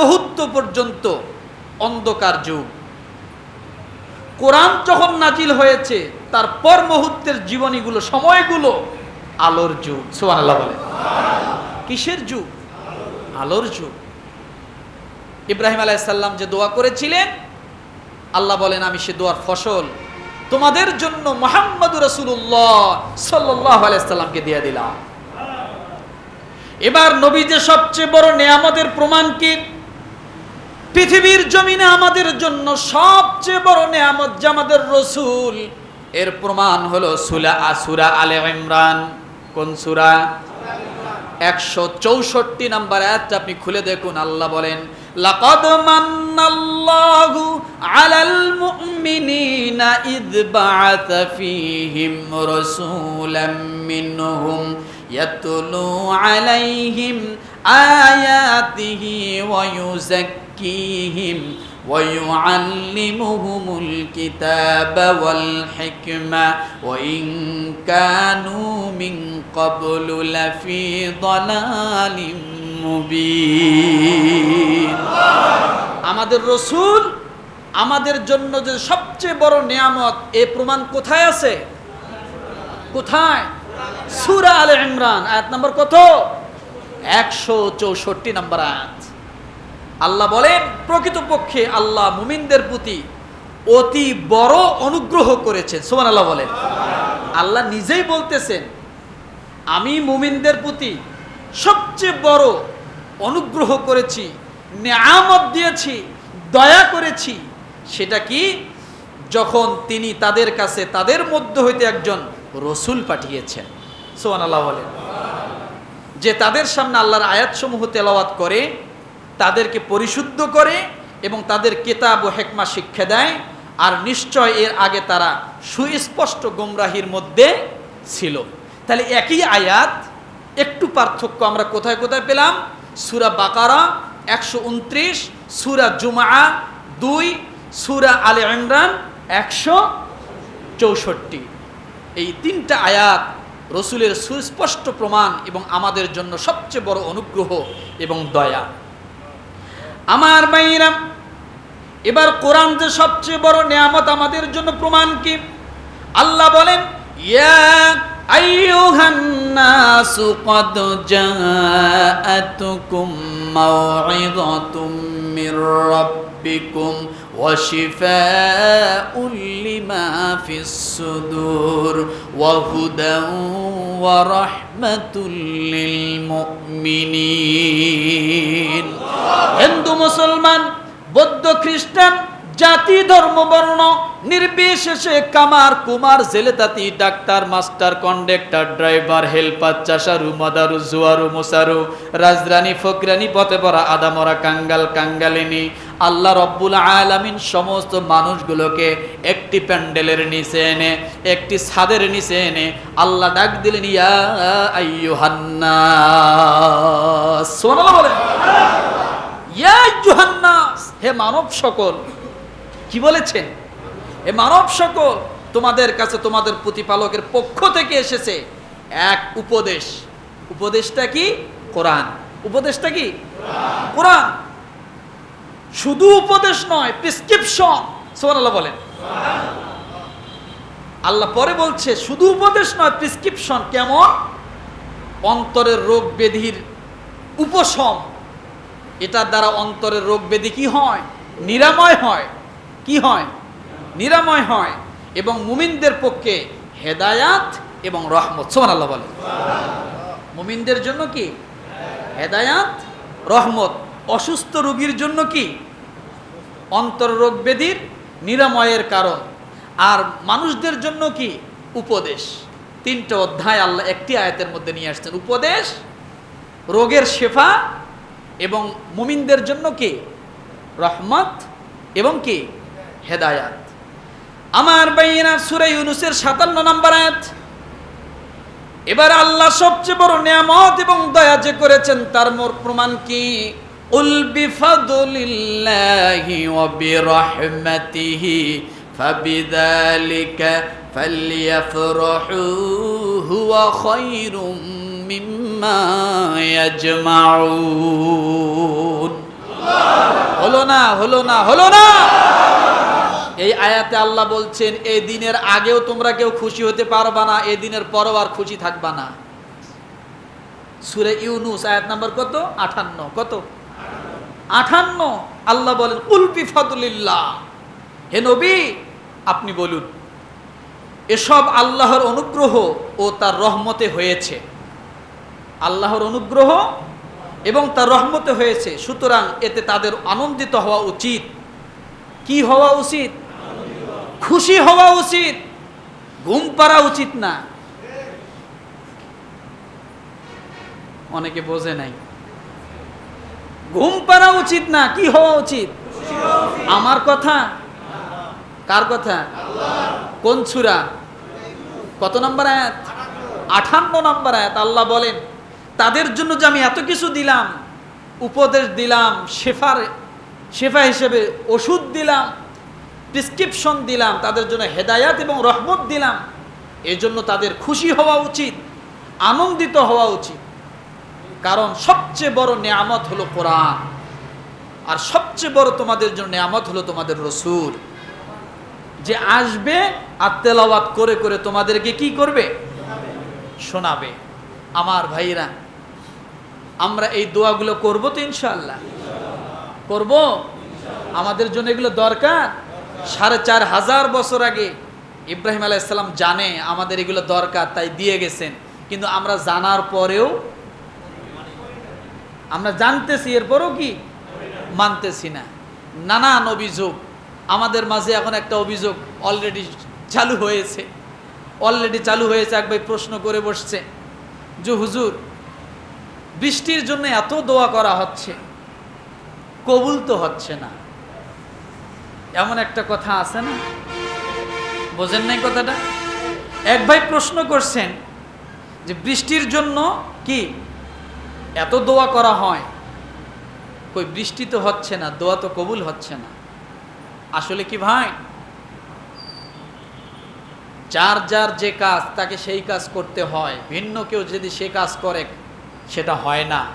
মুহূর্ত পর্যন্ত অন্ধকার যুগ। কোরআন যখন নাজিল হয়েছে, তার পর মুহূর্তের জীবনীগুলো, সময়গুলো আলোর যুগ। সুবহানাল্লাহ বলে কিসের যুগ? আলোর যুগ। ইব্রাহিম আলাইসাল্লাম যে দোয়া করেছিলেন, আল্লাহ বলেন, আমি সে দোয়ার ফসল তোমাদের জন্য মোহাম্মদ রসুল্লাহ সাল্লাহ দিয়ে দিলাম। এবার নবী যে সবচেয়ে বড় নেয়ামতের প্রমাণ কি? পৃথিবীর জমিনে আমাদের জন্য সবচেয়ে বড় নেয়ামত যে আমাদের রসুল, এর প্রমাণ হলো সুলা আসুরা আলে ইমরান। কোন সুরা? একশো চৌষট্টি নাম্বার আয়াতটা আপনি খুলে দেখুন, আল্লাহ বলেন, লাকাদ মান্নাল্লাহু আলাল মুমিনিনা ইদ বাআসা ফীহিম রাসূলাম মিনহুম ইয়াতলু আলাইহিম আয়াতিহি ওয়া ইউযাক্কিহিম ويعلمهم الكتاب والحكمة وإن كانوا من قبل لفي ضلال মুবিন আমাদের রসুল আমাদের জন্য যে সবচেয়ে বড় নিয়ামত এ প্রমাণ কোথায় আছে কোথায় সুরা আলে ইমরান আয়াত নম্বর কত একশো চৌষট্টি নম্বর আয়াত আল্লাহ বলেন, প্রকৃতপক্ষে আল্লাহ মুমিনদের প্রতি অতি বড় অনুগ্রহ করেছেন। সোমান আল্লাহ বলেন। আল্লাহ নিজেই বলতেছেন, আমি মুমিনদের প্রতি সবচেয়ে বড় অনুগ্রহ করেছি, নেয়ামত দিয়েছি, দয়া করেছি। সেটা কি? যখন তিনি তাদের কাছে, তাদের মধ্য হইতে একজন রসুল পাঠিয়েছেন। সোমান আল্লাহ বলেন। যে তাদের সামনে আল্লাহর আয়াতসমূহ তেলাওয়াত করে তাদেরকে পরিশুদ্ধ করে এবং তাদের কেতাব ও হেকমা শিক্ষা দেয়। আর নিশ্চয় এর আগে তারা সুস্পষ্ট গোমরাহির মধ্যে ছিল। তাহলে একই আয়াত, একটু পার্থক্য আমরা কোথায় কোথায় পেলাম? সুরা বাকারা একশো উনত্রিশ, সুরা জুমা দুই, সুরা আলে ইমরান একশো চৌষট্টি। এই তিনটা আয়াত রসুলের সুস্পষ্ট প্রমাণ এবং আমাদের জন্য সবচেয়ে বড় অনুগ্রহ এবং দয়া। আমার বাইরা এবার কোরআন যে সবচেয়ে বড় নিয়ামত আমাদের জন্য প্রমাণ কি? আল্লাহ বলেন, ইয়া আইয়ুহান্নাসু وشفاء لما في الصدور وهدى ورحمة للمؤمنين হিন্দু মুসলমান বৌদ্ধ খ্রিস্টান জাতি ধর্ম বর্ণ নির্বিশেষে কামার কুমার জেলেতাতি, doctor, master, conductor, driver, helper, চাষারু, মাদারু, জুয়ারু, মুসারু, রাজরানী, ফকরানি, পথে পড়া, আদামরা, কাঙ্গাল, কাঙ্গালিনী, আল্লাহ রব্বুল আলামিন সমস্ত মানুষগুলোকে একটি প্যান্ডেলের নিচে এনে, একটি ছাদের নিচে এনে আল্লাহ ডাক দিলেন, ইয়া আইয়ুহান্নাস। সুবহানাল্লাহ বলেন। ইয়া হে মানব সকল, কি বলেছেন? এ মানব সকল তোমাদের কাছে তোমাদের প্রতিপালকের পক্ষ থেকে এসেছে এক উপদেশ। উপদেশটা কি? কোরআন। উপদেশটা কি? কোরআন। শুধু উপদেশ নয় প্রেসক্রিপশন সোমানাল্লাহ বলেন। আল্লাহ পরে বলছে, শুধু উপদেশ নয় প্রেসক্রিপশন কেমন? অন্তরের রোগ ব্যাধির উপশম। এটার দ্বারা অন্তরের রোগ ব্যাধি কি হয়? নিরাময় হয়। কি হয়? নিরাময় হয় এবং মুমিনদের পক্ষে হেদায়াত এবং রহমত। সোমান আল্লাহ বলে মুমিনদের জন্য কি? হেদায়াত, রহমত। অসুস্থ রোগীর জন্য কি? অন্তর রোগ ব্যাধির নিরাময়ের কারণ। আর মানুষদের জন্য কি? উপদেশ। তিনটা অধ্যায় আল্লাহ একটি আয়াতের মধ্যে নিয়ে আসছেন। উপদেশ, রোগের শেফা এবং মুমিনদের জন্য কি? রহমত এবং কি? হেদায়াত। আমার বাইনা সুরে ইউনুসের সাতান্ন নম্বর আয়াত। এবার আল্লাহ সবচেয়ে বড় নিয়ামত এবং দয়া যে করেছেন, তার মোর প্রমাণ কি? উল বিফাদুলিল্লাহি ওয়া বিরহমাতিহি ফাবিযালিকা ফালইফরাহু হুয়া খায়রুম মিম্মা ইয়াজমাউন। হলো না হলো না হলো না। এই আয়াতে আল্লাহ বলছেন এই দিনের আগেও তোমরা কেউ খুশি হতে পারবা না এই দিনের পরও আর খুশি থাকবা না। সুরে ইউনুস, আয়াত নাম্বার কত? আঠান্ন। কত? আঠান্ন। আল্লাহ বলেন উলপি ফদুলিল্লাহ। হে নবী, আপনি বলুন, এসব আল্লাহর অনুগ্রহ ও তার রহমতে হয়েছে। আল্লাহর অনুগ্রহ এবং তার রহমতে হয়েছে। সুতরাং এতে তাদের আনন্দিত হওয়া উচিত। কি হওয়া উচিত? খুশি হওয়া উচিত, ঘুম পাড়া উচিত না। অনেকে বোঝে নাই। ঘুম পাড়া উচিত না, কি হওয়া উচিত? আমার কথা? কার কথা? কোন ছুরা কত নম্বর আয়াত? আঠান্ন নম্বর আয়াত, আল্লাহ বলেন, তাদের জন্য যে আমি এত কিছু দিলাম, উপদেশ দিলাম, শেফার, শেফা হিসেবে ওষুধ দিলাম প্রেসক্রিপশন দিলাম, তাদের জন্য হেদায়াত এবং রহমত দিলাম, এজন্য তাদের খুশি হওয়া উচিত, আনন্দিত হওয়া উচিত। কারণ সবচেয়ে বড় নেয়ামত হলো কোরআন, আর সবচেয়ে বড় তোমাদের জন্য নেয়ামত হলো তোমাদের রসুল। যে আসবে আর তেলাওয়াত করে করে তোমাদেরকে কি করবে? শোনাবে। আমার ভাইরা আমরা এই দোয়াগুলো করব তো ইনশাল্লাহ করব? আমাদের জন্য এগুলো দরকার। সাড়ে চার হাজার বছর আগে ইব্রাহিম আলাইসাল্লাম জানে আমাদের এগুলো দরকার, তাই দিয়ে গেছেন। কিন্তু আমরা জানার পরেও আমরা জানতেছি, এরপরও কি? মানতেছি না। নানান অভিযোগ। আমাদের মাঝে এখন একটা অভিযোগ অলরেডি চালু হয়েছে। অলরেডি চালু হয়েছে, এক ভাই প্রশ্ন করে বসছে যে, হুজুর, বৃষ্টির জন্য এত দোয়া করা হচ্ছে, কবুল তো হচ্ছে না। এমন একটা কথা আছে না? বোঝেন নাই কথাটা? এক ভাই প্রশ্ন করছেন যে বৃষ্টির জন্য কি এত দোয়া করা হয়? কই, বৃষ্টি তো হচ্ছে না, দোয়া তো কবুল হচ্ছে না। আসলে কি ভাই? যার যার যে কাজ, তাকে সেই কাজ করতে হয়। ভিন্ন কেউ যদি সে কাজ করে, সেটা হয় না।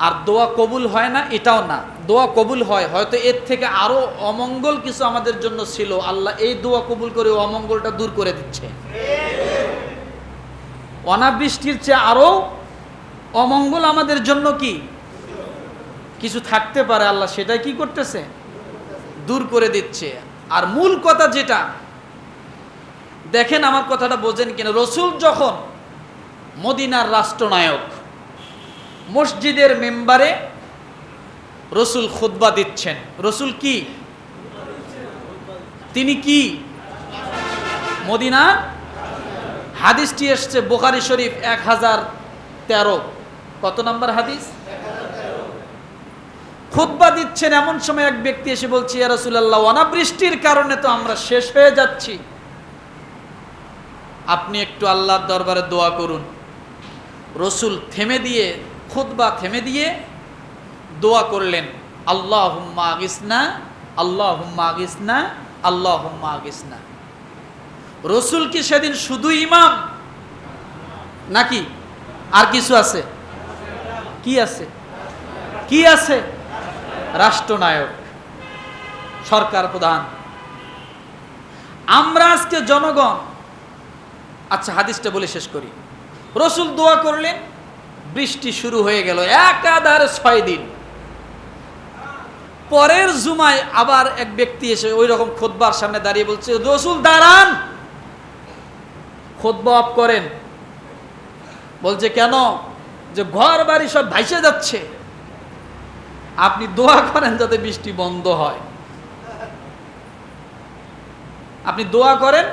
আর দোয়া কবুল হয় না, এটাও না। দোয়া কবুল হয়, হয়তো এর থেকে আরও অমঙ্গল কিছু আমাদের জন্য ছিল। আল্লাহ এই দোয়া কবুল করে অমঙ্গলটা দূর করে দিচ্ছে। অনাবৃষ্টির চেয়ে আরও অমঙ্গল আমাদের জন্য কি? কিছু থাকতে পারে, আল্লাহ সেটাই কি করতেছে? দূর করে দিচ্ছে। আর মূল কথা যেটা, দেখেন আমার কথাটা বোঝেন কিনা। রসুল যখন মদিনার রাষ্ট্রনায়ক মসজিদের মেম্বারে রসুল খুদ্া দিচ্ছেন। রসুল কি? তিনি কি? মদিনা? হাদিসটি এসছে বোখারি শরীফ এক হাজার তেরো। কত নম্বর হাদিস? খুদ্া দিচ্ছেন এমন সময় এক ব্যক্তি এসে বলছে, ইয়া রসুল্লাহ অনাবৃষ্টির কারণে তো আমরা শেষ হয়ে যাচ্ছি। আপনি একটু আল্লাহর দরবারে দোয়া করুন। রসুল থেমে দিয়ে খুদ্া থেমে দিয়ে দোয়া করলেন আল্লাহ হুম্মা আগিসনা আল্লাহ হুম্মা আগিসনা আল্লাহ হুম্মা আগিসনা। রসুল কি সেদিন শুধু ইমাম? নাকি আর কিছু আছে? কি আছে? কি আছে? রাষ্ট্রনায়ক, সরকার প্রধান। আমরা আজকে জনগণ আচ্ছা হাদিসটা বলে শেষ করি। রসুল দোয়া করলেন বৃষ্টি শুরু হয়ে গেল একাধারে ছয় দিন। পরের জুমায় আবার এক ব্যক্তি এসে ওই রকম খোদবার সামনে দাঁড়িয়ে বলছে, রসুল, দাঁড়ান। খোদবা অফ করেন। বলছে, কেন? যে ঘর বাড়ি সব ভাইসে যাচ্ছে। আপনি দোয়া করেন যাতে বৃষ্টি বন্ধ হয়। আপনি দোয়া করেন?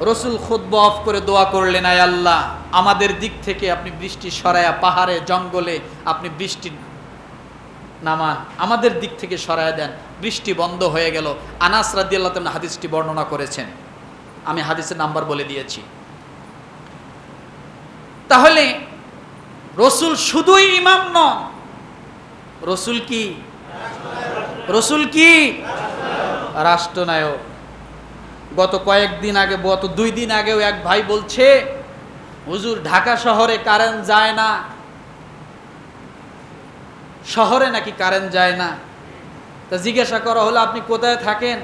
রসুল খুদ্ অফ করে দোয়া করলেন, আয় আল্লাহ। আমাদের দিক থেকে আপনি বৃষ্টি সরায়া পাহাড়ে, জঙ্গলে আপনি বৃষ্টি নামান আমাদের দিক থেকে সরায়া দেন। বৃষ্টি বন্ধ হয়ে গেল। আনাস রাদিয়াল্লাহ তাআলা হাদিসটি বর্ণনা করেছেন। আমি হাদিসের নাম্বার বলে দিয়েছি। তাহলে রসুল শুধুই ইমাম নন। রসুল কি? রসুল কি? রাষ্ট্রনায়ক। গত কয়েকদিন আগে, গত দুই দিন আগেও এক ভাই বলছে হুজুর ঢাকা শহরে কারেন্ট যায় না। শহরে নাকি কারেন্ট যায় না? তা জিজ্ঞাসা করা হলো আপনি কোথায় থাকেন?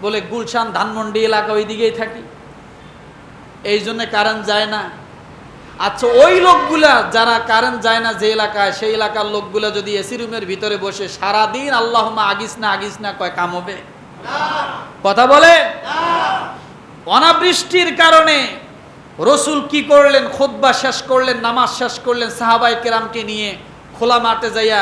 বলে গুলশান ধানমন্ডি এলাকা ওই দিকেই থাকি। এই জন্য কারেন্ট যায় না। আচ্ছা ওই লোকগুলা যারা কারেন্ট যায় না যে এলাকায় সেই এলাকার লোকগুলা যদি এসি রুমের ভিতরে বসে সারাদিন আল্লাহ আগিস না আগিস না কয় কাম হবে? কথা বলে অনাবৃষ্টির কারণে রসুল কি করলেন? খোদবা শেষ করলেন, নামাজ শেষ করলেন সাহাবাই কেরামকে নিয়ে খোলা মাঠে যাইয়া,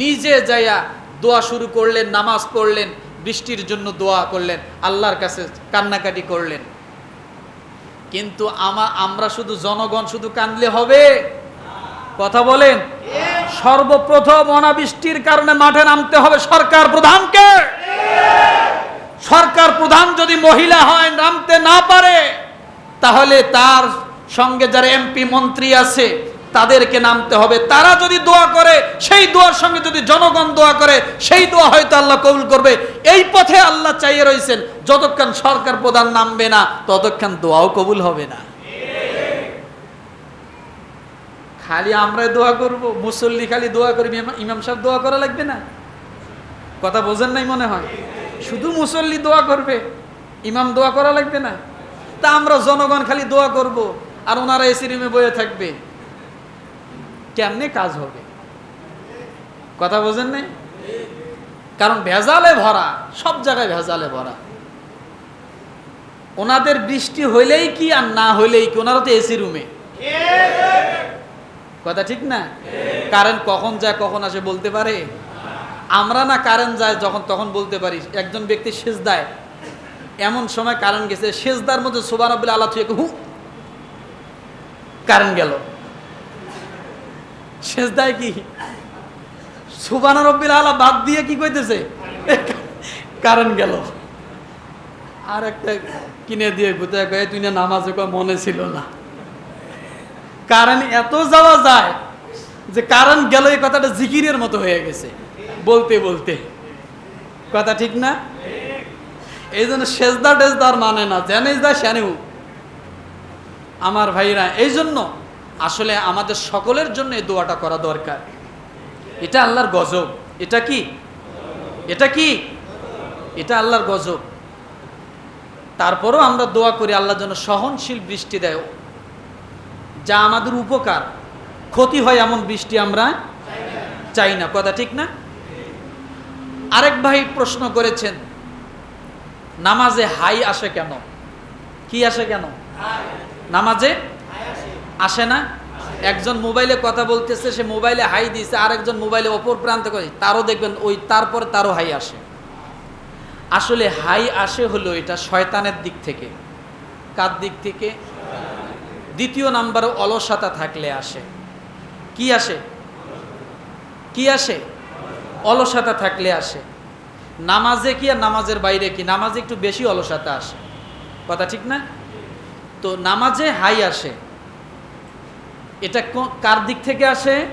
নিজে যাইয়া দোয়া শুরু করলেন, নামাজ পড়লেন, বৃষ্টির জন্য দোয়া করলেন, আল্লাহর কাছে কান্নাকাটি করলেন। কিন্তু আমা আমরা শুধু জনগণ শুধু কান্দলে হবে? কথা বলেন। সর্বপ্রথম অনাবৃষ্টির কারণে মাঠে নামতে হবে সরকার প্রধানকে। সরকার প্রধান যদি মহিলা হয়, নামতে না পারে তাহলে তার সঙ্গে যারা এমপি, মন্ত্রী আছে, তাদেরকে নামতে হবে। তারা যদি দোয়া করে, সেই দোয়ার সঙ্গে যদি জনগণ দোয়া করে, সেই দোয়া হয়তো আল্লাহ কবুল করবে। এই পথে আল্লাহ চাইয়ে রয়েছেন যতক্ষণ সরকার প্রধান নামবে না, ততক্ষণ দোয়াও কবুল হবে না। খালি আমরাই দোয়া করব, মুসল্লি খালি দোয়া ইমাম- ইমাম সাহেব দোয়া করা লাগবে না? কথা বোঝেন নাই মনে হয়? শুধু মুসল্লি দোয়া করবে, ইমাম দোয়া করা লাগবে না? তা আমরা জনগণ খালি দোয়া করব আর ওনারা এসি রুমে বয়ে থাকবে। কেমনে কাজ হবে? কথা বোঝেন নাই? কারণ ভেজালে ভরা, সব জায়গায় ভেজালে ভরা। ওনাদের বৃষ্টি হইলেই কি আর না হইলেই কি? ওনারা তো এসি রুমে। কথা ঠিক না? কারেন্ট কখন যায়, কখন আসে বলতে পারে? আমরা না কারেন্ট যায় যখন, তখন বলতে পারি। একজন ব্যক্তি সেচ দেয় এমন সময় কারেন্ট গেছে, সেজদার মধ্যে সোবান আব্বুল আল্লাহ থুয়ে হু কারেন্ট গেল। সেজদায় কি? সুবান রব্বিল আলা বাদ দিয়ে কি কইতেছে? কারেন্ট গেল। আর একটা কিনে দিয়ে কোথায় কয়ে, তুই না নামাজে কয়, মনে ছিল না। কারণ এত যাওয়া যায় যে কারণ গেল, এই কথাটা জিকিরের মতো হয়ে গেছে, বলতে বলতে। কথা ঠিক না? এই জন্য সেজদা টেজদার মানে না জেনেই যা সেনেও আমার ভাইরা এই জন্য আসলে আমাদের সকলের জন্য এই দোয়াটা করা দরকার। এটা আল্লাহর গজব। এটা কি? এটা কি? এটা আল্লাহর গজব। তারপরও আমরা দোয়া করি আল্লাহর জন্য সহনশীল বৃষ্টি দেয়। যা আমাদের উপকার। ক্ষতি হয় এমন বৃষ্টি আমরা চাই না। কথা ঠিক না? আরেক ভাই প্রশ্ন করেছেন নামাজে হাই আসে কেন? কি আসে কেন? নামাজে আসে না? একজন মোবাইলে কথা বলতেছে, সে মোবাইলে হাই দিয়েছে, আরেকজন মোবাইলে অপর প্রান্তে করে তারও দেখবেন ওই তারপরে তারও হাই আসে। আসলে হাই আসে হলো এটা শয়তানের দিক থেকে। কার দিক থেকে? দ্বিতীয় নাম্বারে অলসতা থাকলে আসে। কি আসে? কি আসে? অলসতা থাকলে আসে। নামাজে কি আর নামাজের বাইরে কি? নামাজে একটু বেশি অলসতা আসে। কথা ঠিক না? তো নামাজে হাই আসে। এটা কার দিক থেকে আসে?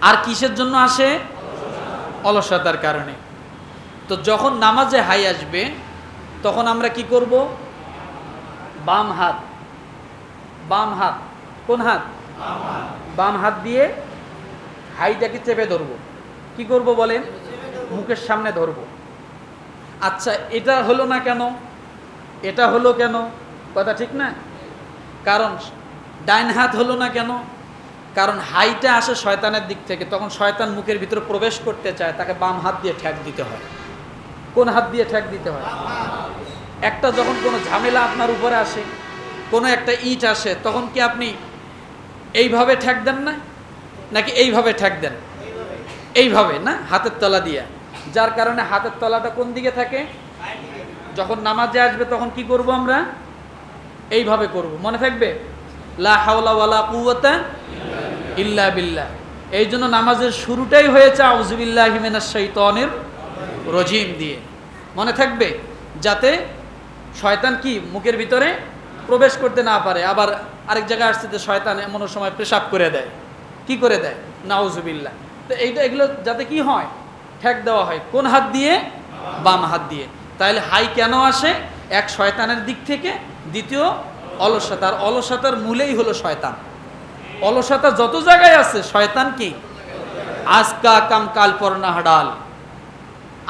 আর কিসের জন্য আসে? অলসতার কারণে। তো যখন নামাজে হাই আসবে, তখন আমরা কি করব? বাম হাত। বাম হাত। কোন হাত। বাম হাত দিয়ে হাইটাকে চেপে ধরবো। কি করব বলেন? মুখের সামনে ধরবো। আচ্ছা এটা হলো না কেন? এটা হলো কেন? কথা ঠিক না? কারণ ডাইন হাত হলো না কেন? কারণ হাইটা আসে শয়তানের দিক থেকে, তখন শয়তান মুখের ভিতরে প্রবেশ করতে চায়, তাকে বাম হাত দিয়ে ঠ্যাক দিতে হয়। কোন হাত দিয়ে ঠ্যাক দিতে হয়? একটা যখন কোনো ঝামেলা আপনার উপরে আসে, কোনো একটা ইট আসে, তখন কি আপনি এইভাবে ঠ্যাক দেন না? নাকি এইভাবে ঠ্যাক দেন? এইভাবে, না? হাতের তলা দিয়ে। যার কারণে হাতের তলাটা কোন দিকে থাকে? যখন নামাজে আসবে তখন কি করব আমরা? এইভাবে করব। মনে থাকবে? লা ইল্লা বিল্লাহ। এই জন্য নামাজের শুরুটাই হয়েছে আউজুবিল্লাহ রজিম দিয়ে। মনে থাকবে? যাতে শয়তান কি? মুখের ভিতরে প্রবেশ করতে না পারে। আবার আরেক জায়গায় আসছে যে শয়তান এমন সময় পেশাব করে দেয়। কি করে দেয়? নাউজুবিল্লাহ। তো এইটা এগুলো যাতে কি হয়? ঠেক দেওয়া হয়। কোন হাত দিয়ে? বাম হাত দিয়ে। তাহলে হাই কেন আসে? এক শয়তানের দিক থেকে। দ্বিতীয় অলসতার অলসতার মূলেই হলো শয়তান। অলসতা যত জায়গায় আছে, শয়তান কি? আজকা কাম কাল পর না হাডাল।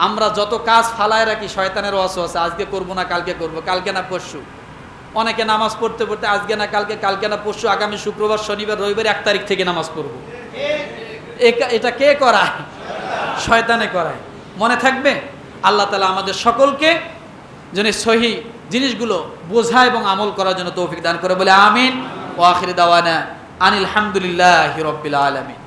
আমরা যত কাজ ফালায় রাখি, শয়তানের অস আছে, আজকে করব না, কালকে করব, কালকে না পরশু। অনেকে নামাজ পড়তে পড়তে আজকে না, কালকে কালকে না পরশু, আগামী শুক্রবার, শনিবার, রবিবার এক তারিখ থেকে নামাজ পড়ব। এটা কে করায়? শয়তানে করায়। মনে থাকবে, আল্লাহ তালা আমাদের সকলকে যেন সহি জিনিসগুলো বোঝা এবং আমল করার জন্য তৌফিক দান করে বলে আমিন। ও আখির দাওয়ানা আনিল হামদুলিল্লাহ হিরব্বিল আলমিন।